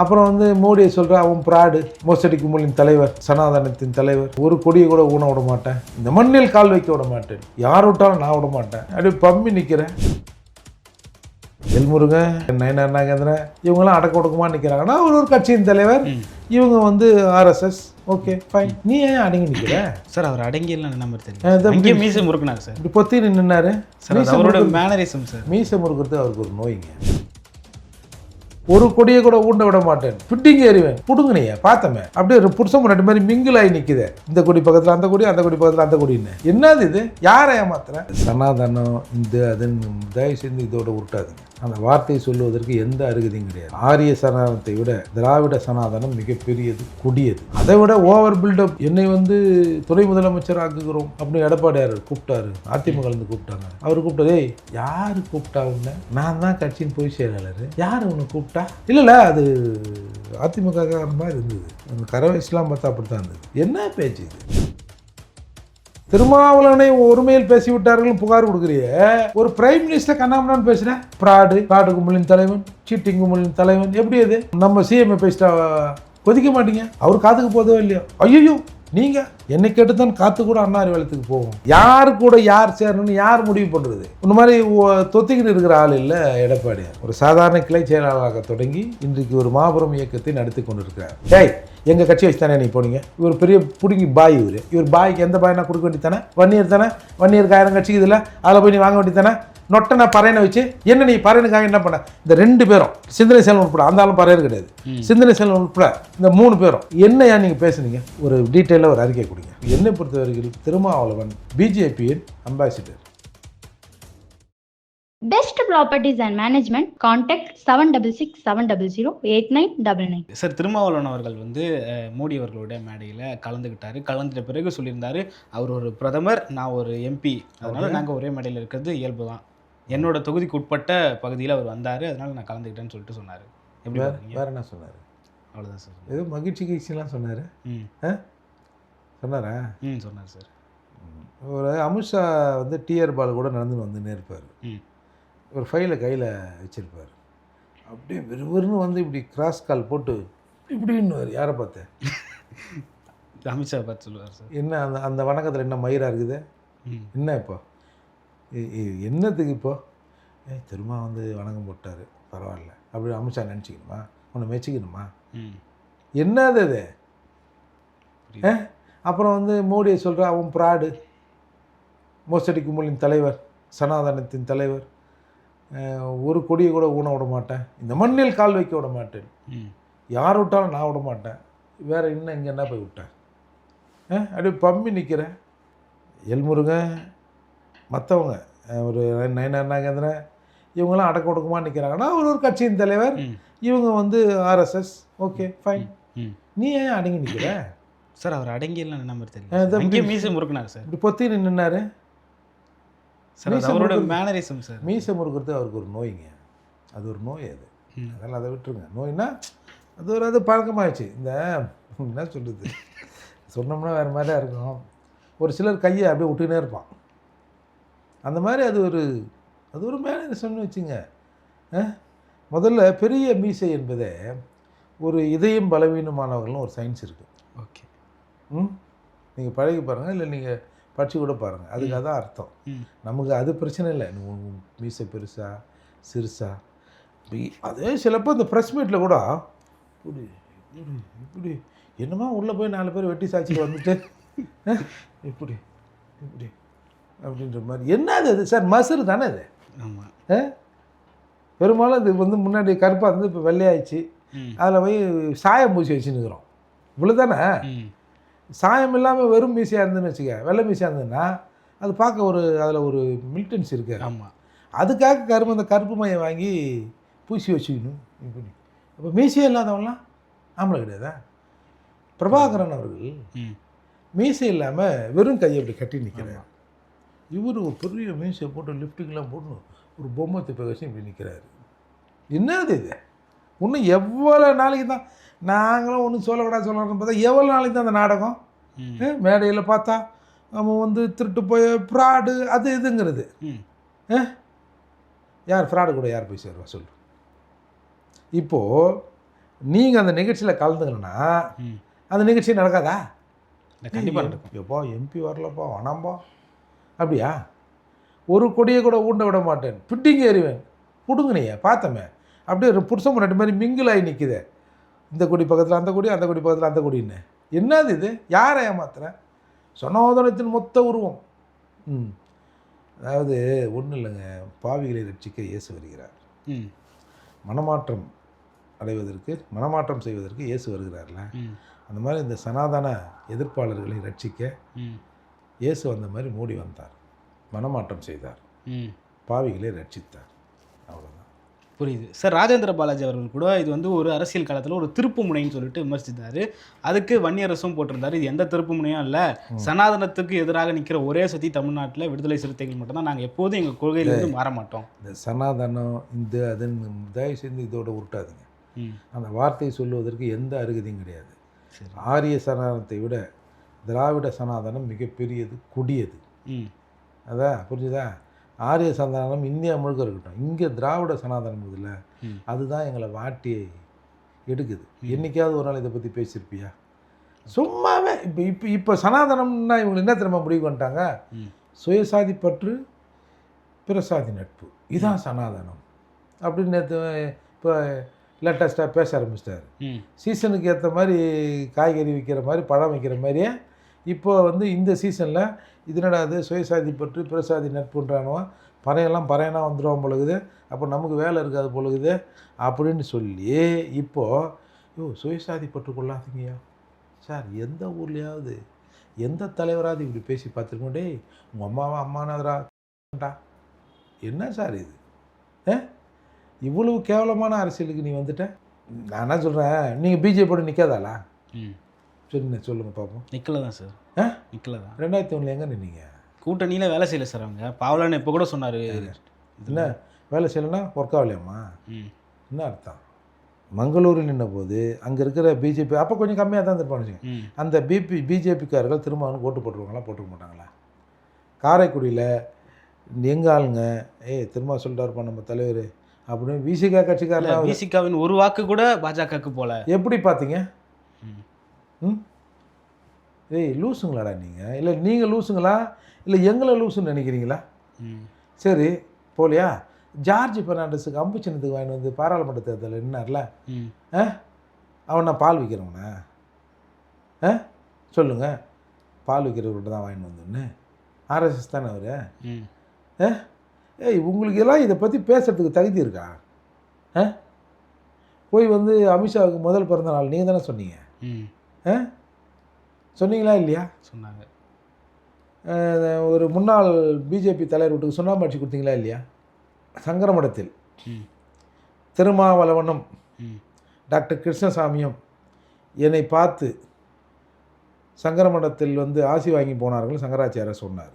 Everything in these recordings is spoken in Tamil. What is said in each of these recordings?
அப்புறம் வந்து மோடியை சொல்கிற அவன் பிராடு மோசடி கும்பலின் தலைவர் சனாதனத்தின் தலைவர் ஒரு கொடியை கூட ஊன விட மாட்டேன். இந்த மண்ணில் கால் வைக்க விட மாட்டேன். யார் விட்டாலும் நான் விட மாட்டேன். அப்படி பம்பி நிற்கிறேன் எல்முருகன் நயனார் நாகேந்திரன் இவங்கெல்லாம் அடக்க ஒடுக்கமா நிற்கிறாங்கன்னா ஒரு ஒரு கட்சியின் தலைவர். இவங்க வந்து ஆர்எஸ்எஸ் ஓகே ஃபைன் நீ ஏன் அடங்கி நிற்கிற சார் அவர் அடங்கியெல்லாம் நம்பர் ஆ, தெரியும் மீசை முறுக்குனார் சார். இப்படி பொத்தி நின்னாரு. சார் அவரோட மேனரிசம் சார். மீசை முறுக்கிறது அவருக்கு ஒரு நோய்ங்க. ஒரு கொடியை கூட ஊண்ட விட மாட்டேன். பிட்டிங்க எறிவேன். புடுங்கினிய பார்த்தமே. அப்படியே ஒரு புருஷன் ரெண்டு மாதிரி மிங்கிள் ஆகி நிற்குது இந்த கொடி பக்கத்தில் அந்த கொடி அந்த கொடி பக்கத்தில் அந்த கொடின்னு. என்னது இது? யாரை ஏமாத்துறேன் சனாதனம் இந்த அதுன்னு தயவு செஞ்சு இதோட உருட்டாதுங்க. அந்த வார்த்தை சொல்லுவதற்கு எந்த அருகதையும் கிடையாது. ஆரிய சனாதனத்தை விட திராவிட சனாதனம் மிகப்பெரியது கொடியது. அதை விட ஓவர் பில்டப் என்னை வந்து துணை முதலமைச்சர் ஆக்குகிறோம் அப்படின்னு எடப்பாடியார் கூப்பிட்டாரு. அதிமுக இருந்து கூப்பிட்டாங்க. அவர் கூப்பிட்டதே யார் கூப்பிட்டா உன்னை? நான் தான் கட்சியின் பொதுச் செயலாளர். யார் உன்னை கூப்பிட்டா? இல்லைல்ல அது அதிமுக மாதிரி இருந்தது. அந்த கரவை இஸ்லாம் பார்த்தா அப்படித்தான் இருந்தது. என்ன பேச்சு இது? திருமாவளவனை ஒருமையில் பேசிவிட்டார்கள் புகார் கொடுக்குறிய. ஒரு பிரைம் மினிஸ்டர் கண்ணாமண்ணான்னு பேசுறேன் பிராடு பிராடு கும்பலின் தலைவன் சீட்டிங் கும்பலின் தலைவன். எப்படி அது? நம்ம சிஎம்ஐ பேசிட்டா கொதிக்க மாட்டீங்க? அவர் காத்துக்கு போதோ இல்லையோ? ஐயோ நீங்க என்னை கேட்டு தான் காத்து கூட அண்ணா அறிவாலயத்துக்கு போவோம் யார் கூட யார் சேரணும்னு யார் முடிவு பண்றது? இந்த மாதிரி தொத்திக்கிட்டு இருக்கிற ஆள் இல்லை எடப்பாடியார். ஒரு சாதாரண கிளை செயலாளராக தொடங்கி இன்றைக்கு ஒரு மாபெரும் இயக்கத்தை நடத்தி கொண்டிருக்கிறார். டேய் எங்க கட்சி வச்சு தானே நீ போனீங்க? இவர் பெரிய புடுங்கி பாய் இவர். இவர் பாய்க்கு எந்த பாய்னா கொடுக்க வேண்டியதானே வன்னியர் தானே? வன்னியருக்கு ஆயிரம் கட்சிக்கு இதில் அதில் போய் நீ வாங்க வேண்டியதானே நொட்டனை பறையனை வச்சு என்ன நீ பறையனுக்காக என்ன பண்ண? இந்த ரெண்டு பேரும் சிந்தனை செல்வம் உட்பட அந்த ஆளும் பறையர் கிடையாது. சிந்தனை செல்வம் உட்பட இந்த மூணு பேரும் என்னையா நீங்கள் பேசுனீங்க? ஒரு டீட்டெயிலாக ஒரு அறிக்கை கொடுங்க. என்னை பொறுத்தவரையில் திருமாவளவன் பிஜேபியின் ambassador Best Properties and Management, contact 766-700-8999. Sir Thirumavalavan அவர்கள் வந்து மோடி அவர்களுடைய மேடையில் கலந்துக்கிட்டாரு கலந்துட்ட பிறகு சொல்லியிருந்தாரு அவர் ஒரு பிரதமர் நான் ஒரு எம்பி அதனால நாங்கள் ஒரே மேடையில் இருக்கிறது இயல்பு தான். என்னோட தொகுதிக்கு உட்பட்ட பகுதியில் அவர் வந்தார் அதனால நான் கலந்துக்கிட்டேன்னு சொல்லிட்டு சொன்னார். எப்படி வேற பாக்குறீங்க? வேற என்ன சொன்னார்? அவ்வளோதான் சார் ஏதோ மகிழ்ச்சி கீழ்ச்சிலாம் சொன்னார். ம். சொன்னாரா? ம் சொன்னார் சார் ஒரு அமித்ஷா வந்து டிஆர் பால் கூட நடந்து வந்துன்னே இருப்பார். ம். ஒரு ஃபைலை கையில் வச்சிருப்பார். அப்படியே விறுவிறுன்னு வந்து இப்படி கிராஸ் கால் போட்டு இப்படின்னு யாரை பார்த்தேன் அமித்ஷா பார்த்து சொல்லுவார் சார். என்ன அந்த அந்த வணக்கத்தில் என்ன மயிரா இருக்குது? என்ன இப்போ? என்னத்துக்கு இப்போ? ஏய் திரும்ப வந்து வணக்கம் போட்டார். பரவாயில்ல. அப்படி அமித்ஷா நினச்சிக்கணுமா? உன்னை மெச்சிக்கணுமா? ம். என்னது அது. அப்புறம் வந்து மோடியை சொல்கிற அவன் பிராடு. மோசடி கும்பலின் தலைவர் சனாதனத்தின் தலைவர். ஒரு கொடியை கூட ஊன விட மாட்டேன். இந்த மண்ணில் கால் வைக்க விட மாட்டேன். யார் விட்டாலும் நான் விட மாட்டேன். வேற இன்னும் இங்கே என்ன போய் விட்டேன்? அப்படியே பம்பி நிற்கிறேன் எல்முருகன் மற்றவங்க ஒரு நயனார் நாகேந்திரன் இவங்கெல்லாம் அடக்க ஒடுக்கமாக நிற்கிறாங்கன்னா ஒரு ஒரு கட்சியின் தலைவர். இவங்க வந்து ஆர்எஸ்எஸ் ஓகே ஃபைன் நீ ஏன் அடங்கி நிற்கிற சார் அவர் அடங்கியெல்லாம் அங்கேயே மீசை- மீசை முறுக்குனார் சார். இப்படி பொத்தி நின்னாரு. சார் அவரோட மேனரிசம் சார். மீசை முறுக்கிறது அவருக்கு ஒரு நோய்ங்க. அது ஒரு நோய் அது. ம். அதெல்லாம் அதை விட்டுருங்க. நோய்னா அது ஒரு அது பழக்கமாகிடுச்சு இந்த என்ன சொல்கிறது சொன்னோம்னா வேறு மாதிரியா இருக்கும். ஒரு சிலர் கையை அப்படியே விட்டுக்கினே இருப்பான். அந்த மாதிரி அது ஒரு அது ஒரு மேனரிசம்னு வச்சுங்க? முதல்ல பெரிய மீசை என்பதே ஒரு இதயம் பலவீனமானவர்கள்னு ஒரு சயின்ஸ் இருக்குது ஓகே. ம்? நீங்கள் பழகி பாருங்கள் இல்லை நீங்கள் படிச்சு கூட பாருங்கள் அதுக்கு அதான் அர்த்தம். நமக்கு அது பிரச்சனை இல்லை. மீசை பெருசா சிறுசா. அதே சிலப்போ இந்த ப்ரெஸ் மீட்டில் கூட இப்படி இப்படி இப்படி என்னமா உள்ளே போய் நாலு பேர் வெட்டி சாட்சிக்கு வந்துட்டு இப்படி இப்படி அப்படின்ற மாதிரி. என்னது அது? சார் மசுறு தானே அது? ஆமாம்? பெரும்பாலும் இது வந்து முன்னாடி கருப்பாக இருந்து இப்போ வெள்ளையாயிடுச்சு. அதில் போய் சாயம் பூசி வச்சுன்னுக்குறோம் இவ்வளோ தானே சாயம் இல்லாமல் வெறும் மீசையாக இருந்துன்னு வச்சுக்க வெள்ளை மீசையாக இருந்ததுன்னா அது பார்க்க ஒரு அதில் ஒரு மில்டன்ஸ் இருக்கு. ஆமாம் அதுக்காக கரும்பு அந்த கருப்பு மையை வாங்கி பூசி வச்சுக்கணும். இப்படி அப்போ மீசையே இல்லாதவன்லாம் ஆம்பளை கிடையாதா? பிரபாகரன் அவர்கள் மீசை இல்லாமல் வெறும் கையை இப்படி கட்டி நிற்கிறார் இவர் ஒரு பெரிய மீசையை போட்டு லிஃப்ட்டுக்கெல்லாம் போட்டு ஒரு பொம்மை திப்பை வச்சு இப்படி நிற்கிறாரு என்னது இது? இன்னும் எவ்வளோ நாளைக்கு தான் நாங்களும் ஒன்றும் சொல்லக்கூடாது சொல்லணும்னு பார்த்தா எவ்வளோ நாளைக்கு தான் அந்த நாடகம்? மேடையில் பார்த்தா அவன் வந்து திருட்டு போய் ஃப்ராடு அது இதுங்கிறது. யார் ஃப்ராடு கூட யார் போய் சேருவா? சொல்லு. இப்போது நீங்கள் அந்த நிகழ்ச்சியில் கலந்துக்கலன்னா ம். அந்த நிகழ்ச்சி நடக்காதா? கண்டிப்பாக நடக்கும். எப்பா எம்பி வரலப்பா வேணாம்பா. அப்படியா? ஒரு கொடியை கூட ஊண்ட விட மாட்டேன். பிட்டிங்க எறிவேன். பிடுங்கினிய பார்த்தமே. அப்படியே ஒரு புருஷன் முன்னாடி மாதிரி மிங்கிள் ஆகி நிற்குதே இந்த கொடி பக்கத்தில் அந்த கொடி அந்த கொடி பக்கத்தில் அந்த கொடின்னு. என்னது இது? யாரை ஏமாத்துறேன் சனாதனத்தின் மொத்த உருவம். ம். அதாவது ஒன்றும் இல்லைங்க. பாவிகளை ரட்சிக்க இயேசு வருகிறார். ம். மனமாற்றம் அடைவதற்கு மனமாற்றம் செய்வதற்கு இயேசு வருகிறார்ல. அந்த மாதிரி இந்த சனாதன எதிர்ப்பாளர்களை ரட்சிக்க ம். இயேசு வந்த மாதிரி மூடி வந்தார். மனமாற்றம் செய்தார். ம். பாவிகளை ரட்சித்தார். அவ்வளோதான் புரியுது. சார் ராஜேந்திர பாலாஜி அவர்கள் கூட இது வந்து ஒரு அரசியல் காலத்தில் ஒரு திருப்பு முனைன்னு சொல்லிட்டு விமர்சித்தாரு. அதுக்கு வன்னியரசும் போட்டிருந்தாரு. இது எந்த திருப்பு முனையும் இல்லை. சனாதனத்துக்கு எதிராக நிற்கிற ஒரே சக்தி தமிழ்நாட்டில் விடுதலை சிறுத்தைகள் மட்டும்தான். நாங்கள் எப்போதும் எங்கள் கொள்கையிலிருந்து மாற மாட்டோம். இந்த சனாதனம் இந்த அதுன்னு தயவு செஞ்சு இதோட உருட்டாதீங்க. ம். அந்த வார்த்தையை சொல்லுவதற்கு எந்த அருகதையும் கிடையாது. ஆரிய சனாதனத்தை விட திராவிட சனாதனம் மிகப்பெரியது கொடியது. ம். அதான் புரிஞ்சுதா? ஆரிய சனாதனம் இந்தியா முழுக்க இருக்கட்டும். இங்கே திராவிட சனாதனம் இதில். அதுதான் எங்களை வாட்டி எடுக்குது. என்னைக்காவது ஒரு நாள் இதை பற்றி பேசியிருப்பியா? சும்மாவே. இப்போ இப்போ இப்போ சனாதனம்னா இவங்க என்ன திரும்ப முடிவு பண்ணிட்டாங்க? சுயசாதி பற்று பிறசாதி நட்பு. இதான் சனாதனம். அப்படின்னு நேற்று இப்போ லேட்டஸ்ட்டாக பேச ஆரம்பிச்சிட்டாரு. சீசனுக்கு ஏற்ற மாதிரி காய்கறி விற்கிற மாதிரி பழம் விற்கிற மாதிரியே இப்போ வந்து இந்த சீசனில் இது என்னடா சுயசாதி பற்று பிரசாதி நட்புன்றானுவன் பறையெல்லாம் பறையனாக வந்துடுவான் பொழுகுது அப்போ நமக்கு வேலை இருக்காது பொழுகுது அப்படின்னு சொல்லி இப்போது ஓ சுயசாதி பற்று கொள்ளாதீங்கய்யா. சார் எந்த ஊர்லேயாவது எந்த தலைவராவது இப்படி பேசி பார்த்துருக்கோம் டேய் உங்கள் அம்மாவா அம்மானதரா என்ன சார் இது? ஆ? இவ்வளவு கேவலமான அரசியலுக்கு நீ வந்துட்ட? நான் என்ன சொல்கிறேன் நீங்கள் பிஜேபியோட நிற்காதாளா சரி சொல்லுங்கள் பார்ப்போம் நிக்கல தான் சார். ஆ? நிக்கல தான் ரெண்டாயிரத்தி ஒன்றில் எங்கே நின்னீங்க? கூட்டணியில் வேலை செய்யல சார் அவங்க. பாவலான்னு இப்போ கூட சொன்னார். என்ன? வேலை செய்யலைன்னா ஒர்க் ஆகலையாம்மா? ம். என்ன அர்த்தம்? மங்களூரில் நின்ற போது அங்கே இருக்கிற பிஜேபி அப்போ கொஞ்சம் கம்மியாக தான் இருப்பானுங்க ம். அந்த பிபி பிஜேபிக்காரர்கள் திரும்ப அவனுக்கு ஓட்டு போட்டுருவாங்களா? போட்டுக்க மாட்டாங்களா காரைக்குடியில் எங்கள் ஆளுங்க? ஏய் திரும்ப சொல்லிட்டாருப்பா நம்ம தலைவர். அப்படின்னு விசிகா கட்சிக்காரன் விசிகாவின் ஒரு வாக்கு கூட பாஜகவுக்கு போல. எப்படி பார்த்தீங்க ம்? ஏய் லூசுங்களாடா நீங்கள் இல்லை நீங்கள் லூசுங்களா? இல்லை எங்களை லூசுன்னு நினைக்கிறீங்களா? ம். சரி போலியா? ஜார்ஜ் பெர்னாண்டஸுக்கு அம்பு சின்னத்துக்கு வாங்கி வந்து பாராளுமன்ற தேர்தலில் நின்னார்ல? ஆ? அவன் நான் பால் விற்கிறவனா ஆ? சொல்லுங்கள் பால் விற்கிறவர்கிட்ட தான் வாங்கிட்டு வந்தோன்னு. ஆர்எஸ்எஸ் தானே அவர்? ம். ஏய் உங்களுக்கு எல்லாம் இதை பற்றி பேசுறதுக்கு தகுதி இருக்கா? ஆ? போய் வந்து அமித்ஷாவுக்கு முதல் பிறந்த நாள் நீங்கள் தானே சொன்னீங்க? ம். ஆ சொன்னீங்களா இல்லையா? சொன்னாங்க. ஒரு முன்னாள் பிஜேபி தலைவர் வீட்டுக்கு சுண்ணாம்பு அடிச்சு கொடுத்தீங்களா இல்லையா? சங்கரமடத்தில் திருமாவளவனும் டாக்டர் கிருஷ்ணசாமியும் என்னை பார்த்து சங்கரமடத்தில் வந்து ஆசி வாங்கி போனார்கள் சங்கராச்சாரியர் சொன்னார்.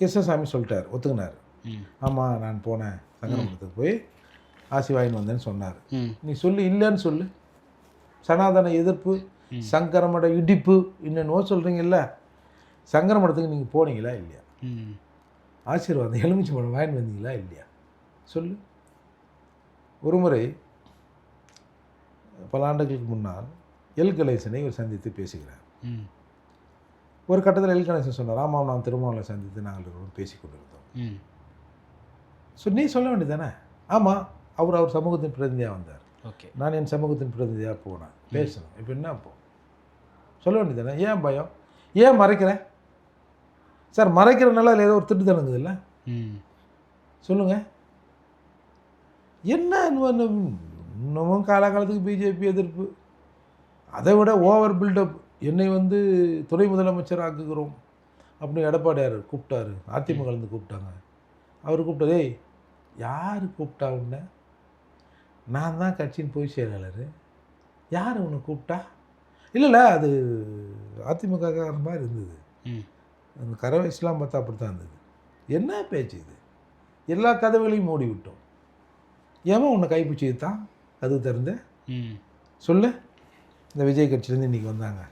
கிருஷ்ணசாமி சொல்லிட்டார் ஒத்துக்கினார். ஆமாம் நான் போனேன் சங்கரமடத்துக்கு போய் ஆசி வாங்கின்னு வந்தேன்னு சொன்னார். நீ சொல்லு இல்லைன்னு சொல்லு. சனாதன எதிர்ப்பு. சங்கரமட இடிப்பு என்னென்னவோ சொல்கிறீங்கல்ல சங்கரமடத்துக்கு நீங்கள் போனீங்களா இல்லையா? ம். ஆசீர்வாதம் எலுமிச்சை பழம் வாங்கிட்டு வந்தீங்களா இல்லையா? சொல்லு. ஒரு முறை பல ஆண்டுகளுக்கு முன்னால் எல் கணேசனை ஒரு சந்தித்து பேசுகிறார். ம். ஒரு கட்டத்தில் எல் கணேசன் சொன்னார் ஆமாம் நான் திருமாவளை சந்தித்து நாங்கள் இருவரும் பேசி கொண்டிருந்தோம் ஸோ நீ சொல்ல வேண்டியதானே ஆமாம் அவர் அவர் சமூகத்தின் பிரதிநிதியாக வந்தார். ஓகே. நான் என் சமூகத்தின் பிரதிநிதியாக போனேன். பேசணும். இப்போ என்ன இப்போ சொல்ல வேண்டியதானே ஏன் பயம்? ஏன் மறைக்கிறேன்? சார் மறைக்கிறனால அதில் ஏதோ ஒரு திட்டு தணுங்குது இல்லை? ம். சொல்லுங்கள் என்ன இன்னும் இன்னமும் காலாகாலத்துக்கு பிஜேபி எதிர்ப்பு. அதை விட ஓவர் பில்டப் என்னை வந்து துணை முதலமைச்சர் ஆக்குகிறோம் அப்படின்னு எடப்பாடியார் கூப்பிட்டாரு. அதிமுகலேருந்து கூப்பிட்டாங்க. அவர் கூப்பிட்டதே யார் கூப்பிட்டா உன்னை? நான் தான் கட்சியின் பொதுச் செயலாளர். யார் உன்னை கூப்பிட்டா? இல்லை இல்லை அது அதிமுக மாதிரி இருந்தது. அந்த கரை வயசுலாம் பார்த்தா அப்படி தான் இருந்தது. என்ன பேச்சு இது? எல்லா கதவுகளையும் மூடி விட்டோம். ஏமா உன்னை கைப்பிடிச்சி தான் கதவு திறந்து சொல்லு. இந்த விஜய் கட்சியிலேருந்து இன்றைக்கி வந்தாங்க.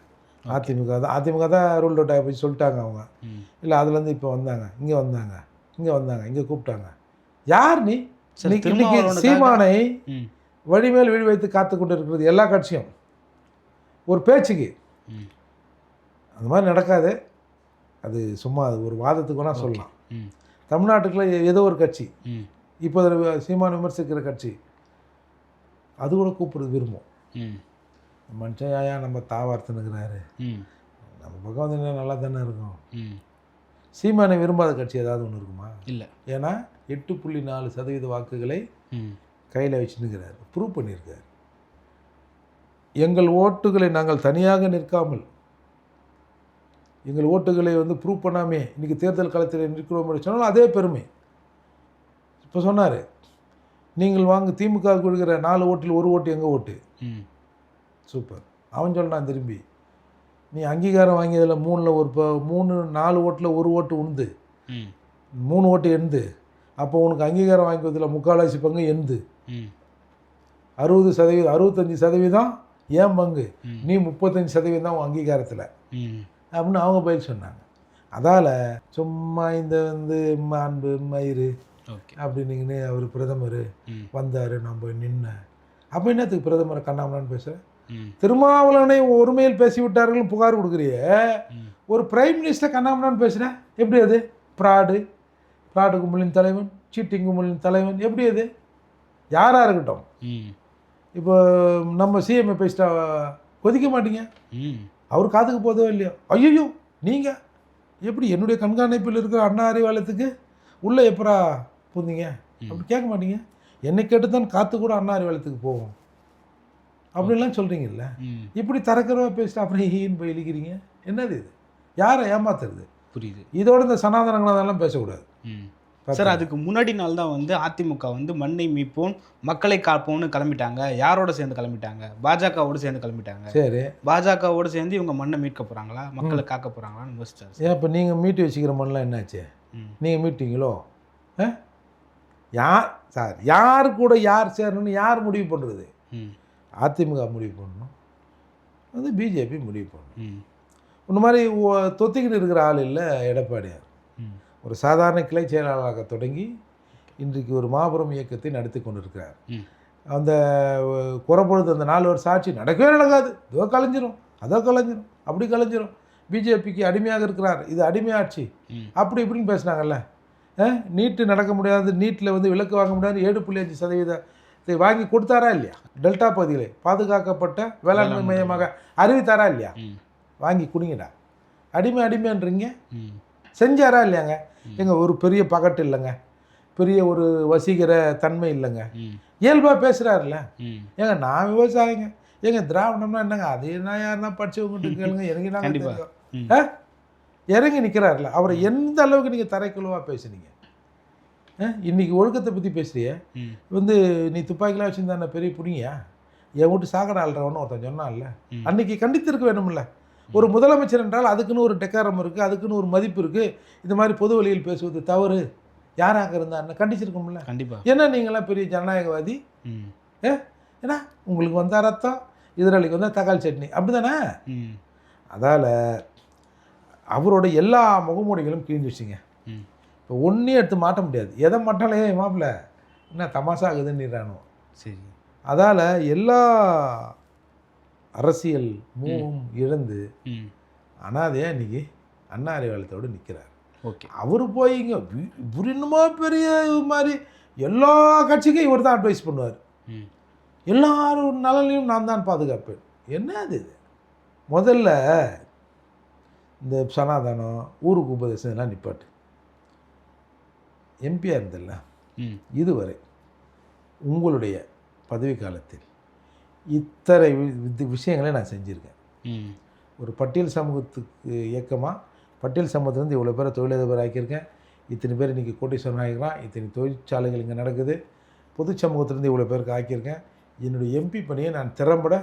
அதிமுக தான் அதிமுக தான் ரூல் அவுட் ஆகி போய் சொல்லிட்டாங்க அவங்க. இல்லை அதுலேருந்து இப்போ வந்தாங்க. இங்கே வந்தாங்க. இங்கே வந்தாங்க. இங்கே கூப்பிட்டாங்க. யார் நீ? இன்னைக்கு சீமானை வழிமேல் விழி வைத்து காத்து கொண்டு இருக்கிறது எல்லா கட்சியும். ஒரு பேச்சுக்கு. அந்த மாதிரி நடக்காது. அது சும்மா அது ஒரு வாதத்துக்கு வேணால் சொல்லலாம். ம். தமிழ்நாட்டுக்குள்ள ஏதோ ஒரு கட்சி. ம். இப்போ சீமான் விமர்சிக்கிற கட்சி. அது கூட கூப்பிடுறது விரும்பும். மனுஷன் ஏன் நம்ம தாவார்த்துனுங்கிறாரு ம். நம்ம பக்கம் வந்து நல்லா தானே இருக்கும். ம். சீமானை விரும்பாத கட்சி ஏதாவது ஒன்று இருக்குமா? இல்லை. ஏன்னா எட்டு புள்ளி நாலு சதவீத வாக்குகளை கையில் வச்சுன்னுக்கிறார். ப்ரூவ் பண்ணியிருக்கார் எங்கள் ஓட்டுகளை நாங்கள் தனியாக நிற்காமல் எங்கள் ஓட்டுகளை வந்து ப்ரூவ் பண்ணாமே இன்றைக்கி தேர்தல் களத்தில் நிற்கிறோம் சொன்னாலும் அதே பெருமை. இப்போ சொன்னார் நீங்கள் வாங்க திமுக கொடுக்குற நாலு ஓட்டில் ஒரு ஓட்டு எங்கள் ஓட்டு? சூப்பர். அவன் சொன்னான் திரும்பி நீ அங்கீகாரம் வாங்கியதில் மூணில் ஒரு ப மூணு நாலு ஓட்டில் ஒரு ஓட்டு உண்டு. மூணு ஓட்டு எந்து அப்போ உனக்கு அங்கீகாரம் வாங்கிக்கிறதுல முக்கால்வாசி பங்கு எந்து ம். அறுபது சதவீதம் அறுபத்தஞ்சி சதவீதம் ஏன் பங்கு. நீ முப்பத்தஞ்சு சதவீதம் தான் உன் அங்கீகாரத்தில். அப்படின்னு அவங்க பதில் சொன்னாங்க. அதால் சும்மா இந்த வந்து மாண்பு மயிறு அப்படின்னீங்கன்னு அவர் பிரதமர் வந்தார் நம்ம நின்ன அப்போ என்னத்துக்கு பிரதமரை கண்ணாமலான்னு பேசுகிறேன் திருமாவளவனை ஒருமையில் பேசிவிட்டார்கள் புகார் கொடுக்குறிய. ஒரு பிரைம் மினிஸ்டர் கண்ணாமலான்னு பேசுகிறேன் எப்படி அது? ப்ராடு ப்ராடு கும்பலின் தலைவன் சீட்டிங் கும்பலின் தலைவன் எப்படி அது? யாராக இருக்கட்டும். இப்போ நம்ம சிஎம்ஐ பேசிட்டா கொதிக்க மாட்டீங்க. அவர் காதுக்கு போதோ இல்லையோ? ஐயோ நீங்கள் எப்படி என்னுடைய கண்காணிப்பில் இருக்கிற அண்ணா அறிவாலயத்துக்கு உள்ளே எப்பரா பூந்தீங்க? அப்படி கேட்க மாட்டீங்க? என்னை கேட்டு தான் காத்து கூட அண்ணா அறிவாலயத்துக்கு போகும். அப்படிலாம் சொல்கிறீங்கல்ல இப்படி தரக்கிறவா பேசிட்டு அப்புறம் ஈன்னு போய் இழிக்கிறீங்க. என்னது இது? யாரை ஏமாத்துறது? புரியுது. இதோட இந்த சனாதனங்களெல்லாம் பேசக்கூடாது. சார் அதுக்கு முன்னாடி நாள் தான் வந்து அதிமுக வந்து மண்ணை மீட்போம் மக்களை காப்போம்னு கிளம்பிட்டாங்க. யாரோட சேர்ந்து கிளம்பிட்டாங்க? பாஜகவோடு சேர்ந்து கிளம்பிட்டாங்க. சரி. பாஜகவோடு சேர்ந்து இவங்க மண்ணை மீட்க போறாங்களா? மக்களை காக்க போறாங்களான்னு யோசிச்சாரு சார். ஏன் இப்போ நீங்கள் மீட்டு வச்சுக்கிற மண்ணெலாம் என்னாச்சு? நீங்கள் மீட்டிங்களோ? யார் சார் யார் கூட யார் சேரணும்னு யார் முடிவு பண்ணுறது அதிமுக முடிவு பண்ணணும். வந்து பிஜேபி முடிவு பண்ணணும். ம். இந்த மாதிரி தொத்திக்கிட்டு இருக்கிற ஆள் இல்லை எடப்பாடியார். ஒரு சாதாரண கிளை செயலாளராக தொடங்கி இன்றைக்கு ஒரு மாபெரும் இயக்கத்தை நடத்தி கொண்டிருக்கிறார். அந்த குறப்பொழுது அந்த நாலு வருஷம் ஆட்சி நடக்கவே நடக்காது. இதோ கலைஞ்சிரும். அதோ கலைஞ்சிரும். அப்படி கலைஞ்சிரும். பிஜேபிக்கு அடிமையாக இருக்கிறார். இது அடிமை ஆட்சி. அப்படி இப்படின்னு பேசுனாங்கல்ல. நீட்டு நடக்க முடியாது. நீட்டில் வந்து விலக்கு வாங்க முடியாது. ஏழு புள்ளி அஞ்சு சதவீதத்தை வாங்கி கொடுத்தாரா இல்லையா? டெல்டா பகுதிகளை பாதுகாக்கப்பட்ட வேளாண்மை மையமாக அறிவித்தாரா இல்லையா? வாங்கி குடிங்கடா அடிமை அடிமைன்றீங்க. செஞ்சாரா இல்லையாங்க? எங்க ஒரு பெரிய பகட்டு இல்லைங்க. பெரிய ஒரு வசீகர தன்மை இல்லைங்க. இயல்பாக பேசுகிறாருல்ல ஏங்க நான் விவசாயிங்க. ஏங்க திராவிடம்னா என்னங்க? அது என்ன யாருன்னா படிச்சவங்ககிட்ட கேளுங்க. எனக்கு என்ன. தெரியும்? இறங்கி நிற்கிறாருல அவரை எந்த அளவுக்கு நீங்கள் தரைக்குழுவாக பேசுனீங்க? இன்னைக்கு ஒழுக்கத்தை பற்றி பேசுறிய. வந்து நீ துப்பாக்கிலாம் வச்சுருந்தா பெரிய புடிங்கியா என் வீட்டு சாக்கடை ஆள்றவனு ஒருத்தன் சொன்னான்ல. அன்னைக்கு கண்டித்திருக்க வேணும்ல. ஒரு முதலமைச்சர் என்றால் அதுக்குன்னு ஒரு டெக்காரம் இருக்குது அதுக்குன்னு ஒரு மதிப்பு இருக்குது இந்த மாதிரி பொது வழியில் பேசுவது தவறு. யாராக இருந்தான்னு கண்டிச்சிருக்கோம்ல. கண்டிப்பா. ஏன்னா நீங்களாம் பெரிய ஜனநாயகவாதி. ம். ஏன்னா உங்களுக்கு வந்தா ரத்தம் எதிராளிக்கு வந்தால் தக்காளி சட்னி. அப்படி தானே ம். அதால் அவரோட எல்லா முகமூடிகளும் கிழிஞ்சிச்சிங்க ம். இப்போ ஒன்றையும் எடுத்து மாட்ட முடியாது. எதை மாட்டாலே மாப்பிள்ள என்ன தமாசா ஆகுதுன்னு சரி. அதால் எல்லா அரசியல் மூவும் இழந்து அனாதையா இன்னைக்கு அண்ணா அறிவாலயத்தோடு நிற்கிறார் ஓகே. அவர் போய் இங்கே என்னமோ பெரிய மாதிரி எல்லா கட்சிக்கும் இவர் தான் அட்வைஸ் பண்ணுவார். ம். எல்லாரும் நலனையும் நான் தான் பாதுகாப்பேன். என்ன அது இது? முதல்ல இந்த சனாதனம் ஊருக்கு உபதேசம் இதெல்லாம் நிப்பாட்டு. எம்பியாக இருந்தல்ல? ம். இதுவரை உங்களுடைய பதவி காலத்தில் இத்தனை விஷயங்களை நான் செஞ்சுருக்கேன். ம். ஒரு பட்டியல் சமூகத்துக்கு இயக்கமாக பட்டியல் சமூகத்துலேருந்து இவ்வளோ பேரை தொழிலதிபர் ஆக்கியிருக்கேன். இத்தனை பேர் இன்றைக்கி கோட்டீஸ்வரன் ஆகிக்கிறான் இத்தனை தொழிற்சாலைகள் இங்கே நடக்குது. பொது சமூகத்திலேருந்து இவ்வளோ பேருக்கு ஆக்கியிருக்கேன். என்னுடைய எம்பி பணியை நான் திறம்பட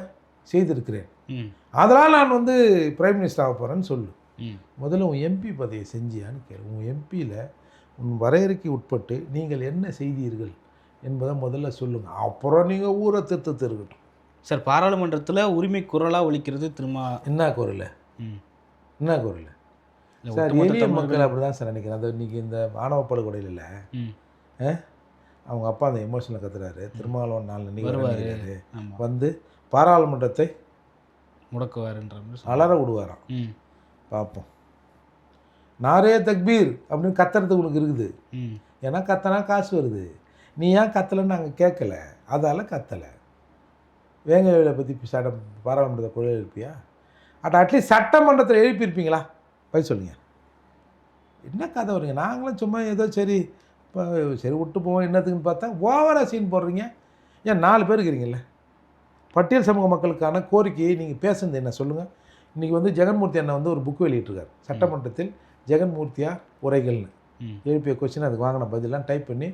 செய்திருக்கிறேன். அதனால் நான் வந்து பிரைம் மினிஸ்டர் ஆக போகிறேன்னு சொல்லு. ம். முதல்ல உன் எம்பி பதவியை செஞ்சியான்னு கேளு. உன் எம்பியில் உன் வரையறைக்கு உட்பட்டு நீங்கள் என்ன செய்தீர்கள் என்பதை முதல்ல சொல்லுங்கள் அப்புறம் நீங்கள் ஊரை திருத்தத்து இருக்கட்டும் சார் பாராளுமன்றத்தில் உரிமை குரலாக ஒலிக்கிறது திரும்ப என்ன குரல்? ம். என்ன குரல்? சார் எளிய மக்கள் அப்படி தான் சார் நினைக்கிறேன். அது இன்றைக்கி இந்த ஆணவ படுகொலையில் அவங்க அப்பா அந்த எமோஷனில் கத்துறாரு. திருமாவளவன். வரேங்கிறாரு. ஆமா. வந்து பாராளுமன்றத்தை முடக்குவாருன்ற. அலற விடுவாராம். பார்ப்போம் நாரே தக்பீர் அப்படின்னு கத்துறதுக்கு உனக்கு இருக்குது. ம். ஏன்னா கத்தனா காசு வருது. நீ ஏன் கத்தலைன்னு நாங்கள் கேட்கல அதால் கத்தலை. வேங்க வேலை பற்றி சட்டம் பாராளுமன்றத்தை குழு எழுப்பியா அட் அட்லீஸ்ட் சட்டமன்றத்தில் எழுப்பியிருப்பீங்களா? போய் சொல்லுங்கள் என்ன கதை வருங்க? நாங்களும் சும்மா ஏதோ சரி இப்போ சரி விட்டு போவோம் என்னத்துக்குன்னு பார்த்தா ஓவராக சீன் போடுறீங்க. ஏன் நாலு பேர் இருக்கிறீங்கல்ல? பட்டியல் சமூக மக்களுக்கான கோரிக்கையை நீங்கள் பேசுனது என்ன? சொல்லுங்கள் இன்றைக்கி வந்து ஜெகன்மூர்த்தி அண்ணன் வந்து ஒரு புக்கு வெளியிட்டிருக்காரு. சட்டமன்றத்தில் ஜெகன்மூர்த்தியார் உரைகள்னு எழுப்பிய கொஸ்டின் அதுக்கு வாங்கின பதிலாம் டைப் பண்ணி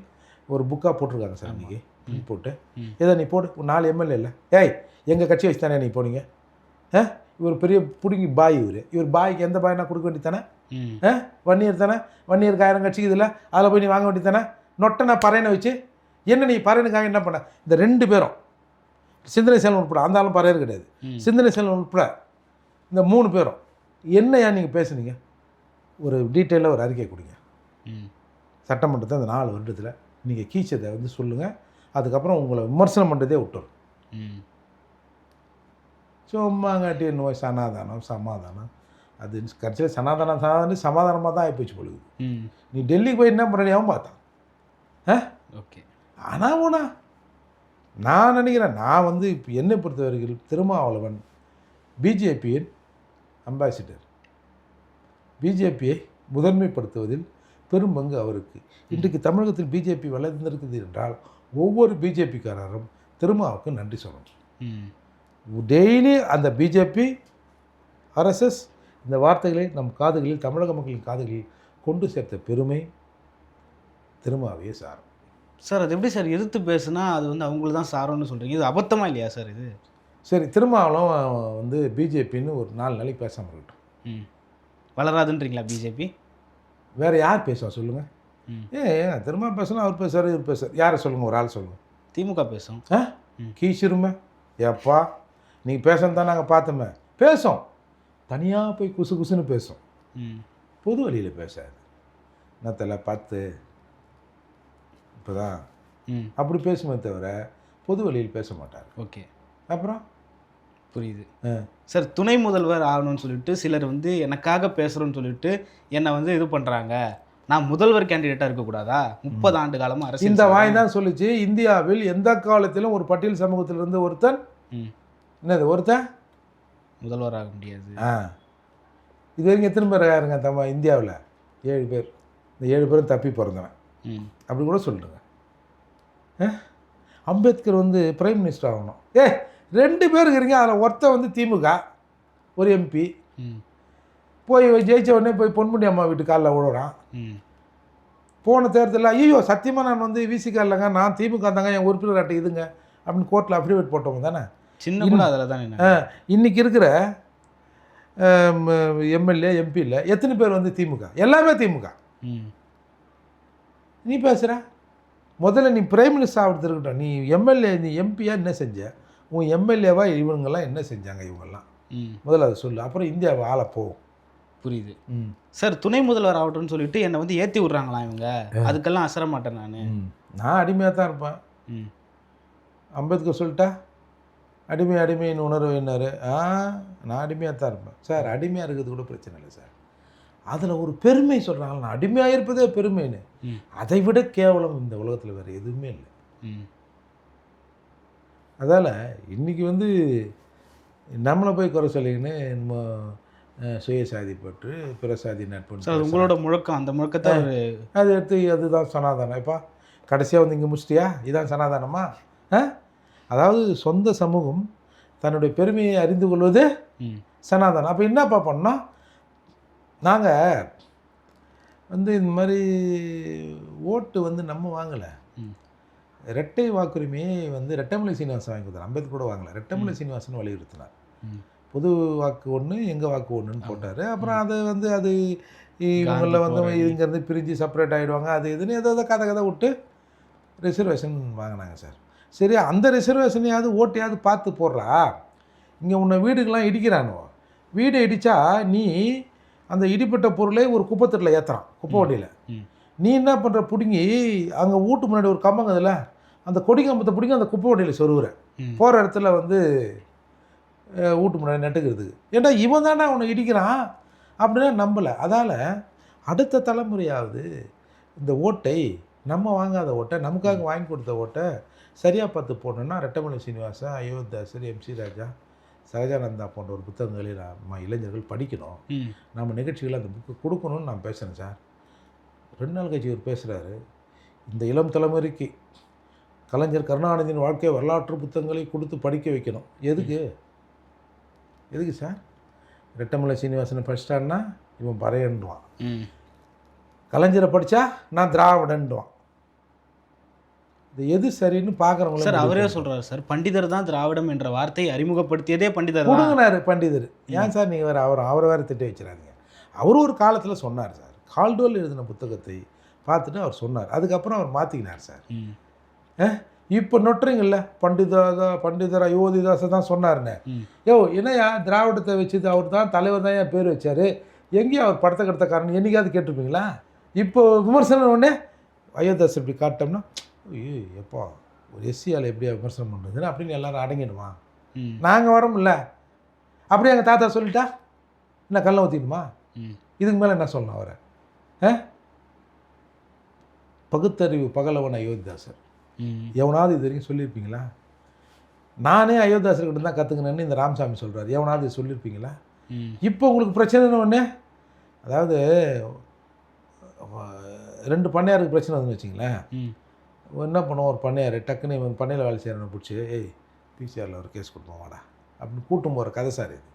ஒரு புக்காக போட்டிருக்காங்க சார் இன்றைக்கி பிரிண்ட் போட்டு. ஏதோ நீ போடு. ஒரு நாலு எம்எல்ஏ இல்லை. ஏய் எங்கள் கட்சி வச்சு தானே நீ போனீங்க? ஆ? இவர் பெரிய பிடுங்கி பாய் இவர். இவர் பாய்க்கு எந்த பாய்னா கொடுக்க வேண்டியதானே ஆ? வன்னியர் தானே? வன்னியருக்கு ஆயிரம் கட்சிக்கு இதில் அதில் போய் நீ வாங்க வேண்டியதானே நொட்டனை பறையனை வச்சு என்ன நீ பறையனுக்காக என்ன பண்ண? இந்த ரெண்டு பேரும் சிந்தனை செல்வன் உட்பட அந்த ஆளும் பறையர் கிடையாது. சிந்தனை செல்வன் உட்பட இந்த மூணு பேரும் என்னையா நீங்கள் பேசுனீங்க? ஒரு டீட்டெயிலாக ஒரு அறிக்கை கொடுங்க. சட்டமன்றத்தை அந்த நாலு வருடத்தில் நீங்கள் கீச்சதை வந்து சொல்லுங்கள் அதுக்கப்புறம் உங்களை விமர்சனம் பண்ணுறதே விட்டுரும் சும்மாங்காட்டி நோய் சனாதானம் சமாதானம். அது கடைசியில் சனாதானம் சனாதானம் சமாதானமாக தான் ஆகிப்போச்சு பொழுது. நீ டெல்லிக்கு போய் என்ன பண்ணுறியாவும் பார்த்தான். ஆ? ஓகே. ஆனால் போனா? நான் நினைக்கிறேன் நான் வந்து இப்போ என்னை பொறுத்தவரையில் திருமாவளவன் பிஜேபியின் அம்பாசிடர் பிஜேபியை முதன்மைப்படுத்துவதில் பெரும் பங்கு அவருக்கு இன்றைக்கு தமிழகத்தில் பிஜேபி வளர்ந்திருக்குது என்றால் ஒவ்வொரு பிஜேபிக்காரரும் திருமாவுக்கு நன்றி சொல்லணும். ம். டெய்லி அந்த பிஜேபி ஆர்எஸ்எஸ் இந்த வார்த்தைகளை நம் காதுகளில் தமிழக மக்களின் காதுகளில் கொண்டு சேர்த்த பெருமை திருமாவையே சாரும். சார் அது எப்படி சார் எதிர்த்து பேசுனா அது வந்து அவங்களுக்கு தான் சாரோன்னு சொல்கிறீங்க இது அபத்தமா இல்லையா சார் இது? சரி திருமாவளம் வந்து பிஜேபின்னு ஒரு நாலு நாளைக்கு பேசாமல் இருக்கட்டும். ம். வளராதுன்றீங்களா பிஜேபி? வேற யார் பேசுவா சொல்லுங்க? ம். ஏ ஏன் திரும்ப பேசணும் அவர் பேசுவார் இவர் பேசுவார். யாரை சொல்லுங்க ஒரு ஆள் சொல்லுங்க. திமுக பேசும். ஆ? ம். கீச்சிருமே ஏப்பா நீங்கள் பேசணும் தான் நாங்கள் பார்த்தோமே பேசும். தனியாக போய் குசு குசுன்னு பேசும். ம். பொது வழியில் பேசாது. என்னத்தில் பார்த்து இப்போதான். ம். அப்படி பேசுமே தவிர பொது வழியில் பேச மாட்டார். ஓகே. அப்புறம்? புரியுது. சார் துணை முதல்வர் ஆகணும்னு சொல்லிட்டு சிலர் வந்து எனக்காக பேசுகிறோன்னு சொல்லிட்டு என்னை வந்து இது பண்ணுறாங்க நான் முதல்வர் கேண்டிடேட்டாக இருக்கக்கூடாதா? முப்பது ஆண்டு காலமாக அரசியல் இந்த வாய். தான் சொல்லிச்சு. இந்தியாவில் எந்த காலத்திலும் ஒரு பட்டியல் சமூகத்திலிருந்து ஒருத்தன் ம். என்னது ஒருத்தன்? முதல்வர் ஆக முடியாது. ஆ. இது வரைக்கும் எத்தனை பேர் யாருங்க தம்ம இந்தியாவில்? ஏழு பேர். இந்த ஏழு பேரும் தப்பி பிறந்தவன். ம். அப்படி கூட சொல்லிடுங்க ஆ? அம்பேத்கர் வந்து பிரைம் மினிஸ்டர் ஆகணும். ஏ ரெண்டு பேர் இருக்கிறீங்க. அதில் ஒருத்தன் வந்து திமுக ஒரு எம்பி ம். போய் ஜெயிச்ச உடனே போய் பொன்முடி அம்மா வீட்டு காலில் விழுறான் ம். போன தேர்தலில் ஐயோ சத்தியமாக நான் வந்து விசிகா இல்லைங்க நான் திமுக தாங்க என் உறுப்பினர் அட்டை இதுங்க அப்படின்னு கோர்ட்டில் அஃபிடேவிட் போட்டவங்க தானே. சின்ன அதில் தான் இன்னைக்கு இருக்கிற எம்எல்ஏ எம்பியில் எத்தனை பேர் வந்து திமுக? எல்லாமே திமுக. ம். நீ பேசுகிற முதல்ல நீ பிரைம் மினிஸ்டர் ஆகிறது இருக்கட்டும் நீ எம்எல்ஏ நீ எம்பியா என்ன செஞ்ச? உன் எம்எல்ஏவா இவங்கெல்லாம் என்ன செஞ்சாங்க இவங்கெல்லாம்? ம். முதல்ல அதை சொல்லு அப்புறம் இந்தியாவை ஆள போகும் புரியுது. சார் துணை முதல்வர் ஆகட்டும்னு சொல்லிட்டு என்னை வந்து ஏற்றி விட்றாங்களாம் இவங்க? அதுக்கெல்லாம் அசர மாட்டேன் நான். நான் அடிமையாக தான் இருப்பேன். அம்பேத்கர் சொல்லிட்டா அடிமை அடிமைன்னு உணர்வு என்னாரு? ஆ நான் அடிமையாக தான் இருப்பேன். சார் அடிமையாக இருக்கிறது கூட பிரச்சனை இல்லை சார். அதில் ஒரு பெருமை சொல்கிறாங்க நான் அடிமையாக இருப்பதே பெருமைன்னு. அதை விட கேவலம் இந்த உலகத்தில் வேறு எதுவுமே இல்லை. அதால் இன்றைக்கி வந்து நம்மளை போய் குறை சொல்லிங்கன்னு நம்ம சுயசாதி பற்று பிறசாதி நட்பு சார் அது உங்களோட முழக்கம் அந்த முழக்கத்தை அது எடுத்து அதுதான் சனாதனம். இப்போ கடைசியாக வந்து இங்கே முடிச்சிட்டியா? இதான் சனாதனமா? அதாவது சொந்த சமூகம் தன்னுடைய பெருமையை அறிந்து கொள்வது சனாதனம். அப்போ என்னப்பா பண்ணோம் நாங்கள் வந்து இந்த மாதிரி ஓட்டு வந்து நம்ம வாங்கலை. ரெட்டை வாக்குரிமையை வந்து ரெட்டமலை சீனிவாசன் வாங்கி கொடுத்தார். அம்பேத்கர் கூட வாங்கலை. ரெட்டமலை சீனிவாசன் வலியுறுத்தினார். பொது வாக்கு ஒன்று எங்கள் வாக்கு ஒன்றுன்னு போட்டார். அப்புறம் அது வந்து அது இவங்களில் வந்து. இங்கேருந்து பிரிஞ்சு செப்பரேட் ஆகிடுவாங்க அது இதுன்னு ஏதோ ஏதோ கதை கதை விட்டு ரிசர்வேஷன் வாங்கினாங்க சார் சரி அந்த ரிசர்வேஷனையாவது ஓட்டையாவது பார்த்து போடுறா. இங்கே உன்னை வீடுக்கெல்லாம் இடிக்கிறானோ? வீடை இடித்தா நீ அந்த இடிப்பட்ட பொருளை ஒரு குப்பத்தட்டில் ஏற்றுறான் குப்பை வண்டியில். நீ என்ன பண்ணுற பிடுங்கி அங்கே வீட்டு முன்னாடி ஒரு கம்பங்கதில் அந்த கொடி கம்பத்தை பிடிங்கி அந்த குப்பை வண்டியில் சொருவுற. ம். போகிற இடத்துல வந்து வீட்டு முன்னாடி நட்டுக்கிறதுக்கு. ஏன்டா இவன் தானே அவனை இடிக்கிறான்? அப்படின்னா நம்பலை. அதால் அடுத்த தலைமுறையாவது இந்த ஓட்டை நம்ம வாங்காத ஓட்டை நமக்காக வாங்கி கொடுத்த ஓட்டை சரியாக பார்த்து போடணுன்னா ரெட்டமலை சீனிவாசன் அயோத்தாசர் எம்சி ராஜா சகஜானந்தா போன்ற ஒரு புத்தகங்களை நம்ம இளைஞர்கள் படிக்கணும். நம்ம நிகழ்ச்சிகள் அந்த புக்கு கொடுக்கணும்னு நான் பேசுகிறேன் சார். ரெண்டு நாள் கழிச்சு இவர் பேசுகிறாரு இந்த இளம் தலைமுறைக்கு கலைஞர் கருணாநிதியின் வாழ்க்கை வரலாற்று புத்தகங்களை கொடுத்து படிக்க வைக்கணும். எதுக்கு? எதுக்கு சார்? ரெட்டமலை சீனிவாசனை படிச்சிட்டான்னா இவன் பறையன்றான் ம். கலைஞரை படித்தா நான் திராவிடன்றான் இது எது சரின்னு சார் பார்க்குறவங்க அவரே சொல்றாரு சார் பண்டிதர் தான் திராவிடம் என்ற வார்த்தையை அறிமுகப்படுத்தியதே பண்டிதர் கொடுங்கினாரு பண்டிதர். ஏன் சார் நீங்கள் வேறு அவர் அவரை வேறு திட்ட வச்சுறாதீங்க. அவர் ஒரு காலத்தில் சொன்னார் சார் கால்டோல் எழுதின புத்தகத்தை பார்த்துட்டு அவர் சொன்னார். அதுக்கப்புறம் அவர் மாற்றிக்கினார் சார். ம். இப்போ நொட்டுறீங்கல்ல பண்டிதாதா பண்டிதர் அயோத்திதாச தான் சொன்னார்னே. யோ என்னையா திராவிடத்தை வச்சது அவர் தான் தலைவர் தான் என் பேர் வச்சார். எங்கேயும் அவர் படத்தை கெடுத்த காரணம் என்னைக்காவது கேட்டிருப்பீங்களா? இப்போ விமர்சனம் உடனே அயோத்தியாஸ் இப்படி காட்டோம்னா ஐயோ எப்பா ஒரு எஸ்சியால் எப்படியா விமர்சனம் பண்ணுறதுன்னு அப்படின்னு எல்லாரும் அடங்கிடுமா? நாங்கள் வரோம்ல. அப்படியே எங்கள் தாத்தா சொல்லிட்டா என்ன கல்லை ஊற்றிடுமா இதுக்கு மேலே என்ன சொல்லணும் அவரை? ஆ? பகுத்தறிவு பகலவன் அயோத்திதாசர் எவனாவது இது வரைக்கும் சொல்லியிருப்பீங்களா? நானே அயோத்தியாசர்கிட்ட தான் கற்றுக்கினேன்னு இந்த ராமசாமி சொல்கிறார் எவனாவது இது சொல்லியிருப்பீங்களா? இப்போ உங்களுக்கு பிரச்சனை ஒன்று அதாவது ரெண்டு பண்ணையாருக்கு பிரச்சனை வந்துன்னு வச்சிங்களேன். என்ன பண்ணுவோம்? ஒரு பண்ணையார் டக்குன்னு இவன் பண்ணையில் வேலை செய்கிறவனை பிடிச்சி ஏய் பிசிஆரில் ஒரு கேஸ் கொடுப்போம் வாடா. அப்படின்னு கூட்டும் போகிற கதை சார் இது.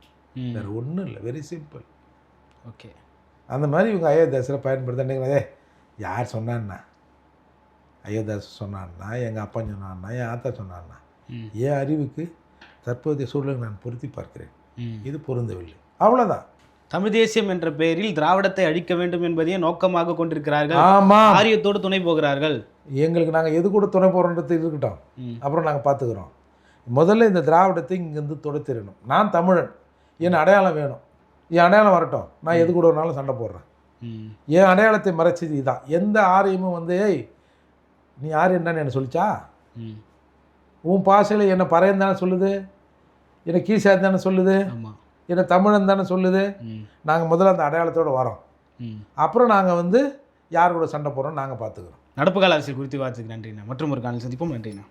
வேறு ஒன்றும் இல்லை வெரி சிம்பிள் ஓகே. அந்த மாதிரி இவங்க அயோத்தியாசரை பயன்படுத்த ஏ யார் சொன்னான்னா? அயோத்தியாஸ் சொன்னான்னா எங்கள் அப்பா சொன்னான்னா என் ஆத்தா சொன்னான்னா என் அறிவுக்கு தற்போதைய சூழலை நான் பொருத்தி பார்க்கிறேன். இது பொருந்தவில்லை. அவ்வளோதான் தமிழ் தேசியம் என்ற பெயரில் திராவிடத்தை அழிக்க வேண்டும் என்பதையே நோக்கமாக கொண்டிருக்கிறார்கள். ஆமாம் ஆரியத்தோடு துணை போகிறார்கள். எங்களுக்கு நாங்கள் எது கூட துணை போகிறோன்றது இருக்கட்டும். அப்புறம் நாங்கள் பார்த்துக்குறோம். முதல்ல இந்த திராவிடத்தை இங்கேருந்து துடைத்திடணும். நான் தமிழன். என் அடையாளம் வேணும். என் அடையாளம் வரட்டும். நான் எது கூட வேணாலும் சண்டை போடுறேன். என் அடையாளத்தை மறைச்சது இதுதான் எந்த ஆரியமும் வந்து நீ ஆரியன் தானே என்ன சொல்லிச்சா? உன் பாஷையில் என்ன பறையன் தானே சொல்லுது? என்னை கீசா தானே சொல்லுது? என்னை தமிழன் தானே சொல்லுது? நாங்கள் முதல்ல அந்த அடையாளத்தோடு வரோம். அப்புறம் நாங்கள் வந்து யார் கூட சண்டை போடுறோம் நாங்கள் பார்த்துக்குறோம் நடப்பு கால அரசியல் குறித்து வார்த்தைக்கு நன்றிண்ணா. மற்றும் ஒரு காலையில் சந்திப்போம். நன்றிண்ணா.